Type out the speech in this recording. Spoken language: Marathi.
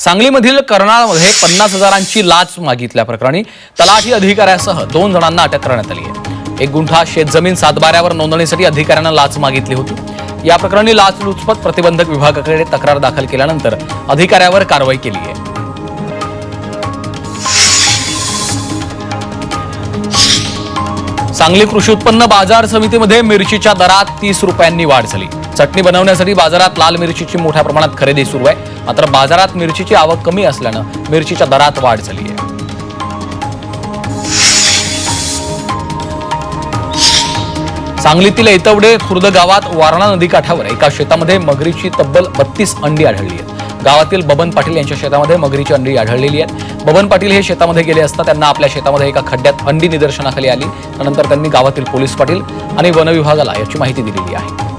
सांगलीमधील कर्नाळमध्ये पन्नास हजारांची लाच मागितल्या प्रकरणी तलाठी अधिकाऱ्यासह दोन जणांना अटक करण्यात आली आहे. एक गुंठा शेतजमीन सातबाऱ्यावर नोंदणीसाठी अधिकाऱ्यांना लाच मागितली होती. या प्रकरणी लाचलुचपत प्रतिबंधक विभागाकडे तक्रार दाखल केल्यानंतर अधिकाऱ्यावर कारवाई केली आहे. सांगली कृषी उत्पन्न बाजार समितीमध्ये मिरचीच्या दरात तीस रुपयांनी वाढ झाली. चटणी बनवण्यासाठी बाजारात लाल मिरचीची मोठ्या प्रमाणात खरेदी सुरू आहे. मात्र बाजारात मिरचीची आवक कमी असल्यानं मिरचीच्या दरात वाढ झाली आहे. सांगलीतील ऐतवडे खुर्द गावात वारणा नदीकाठावर एका शेतामध्ये मगरीची तब्बल बत्तीस अंडी आढळली आहेत. गावातील बबन पाटील यांच्या शेतामध्ये मगरीची अंडी आढळलेली आहेत. बबन पाटील हे शेतामध्ये गेले असता त्यांना आपल्या शेतामध्ये एका खड्ड्यात अंडी निदर्शनाखाली आली. त्यानंतर त्यांनी गावातील पोलीस पाटील आणि वन विभागाला याची माहिती दिलेली आहे.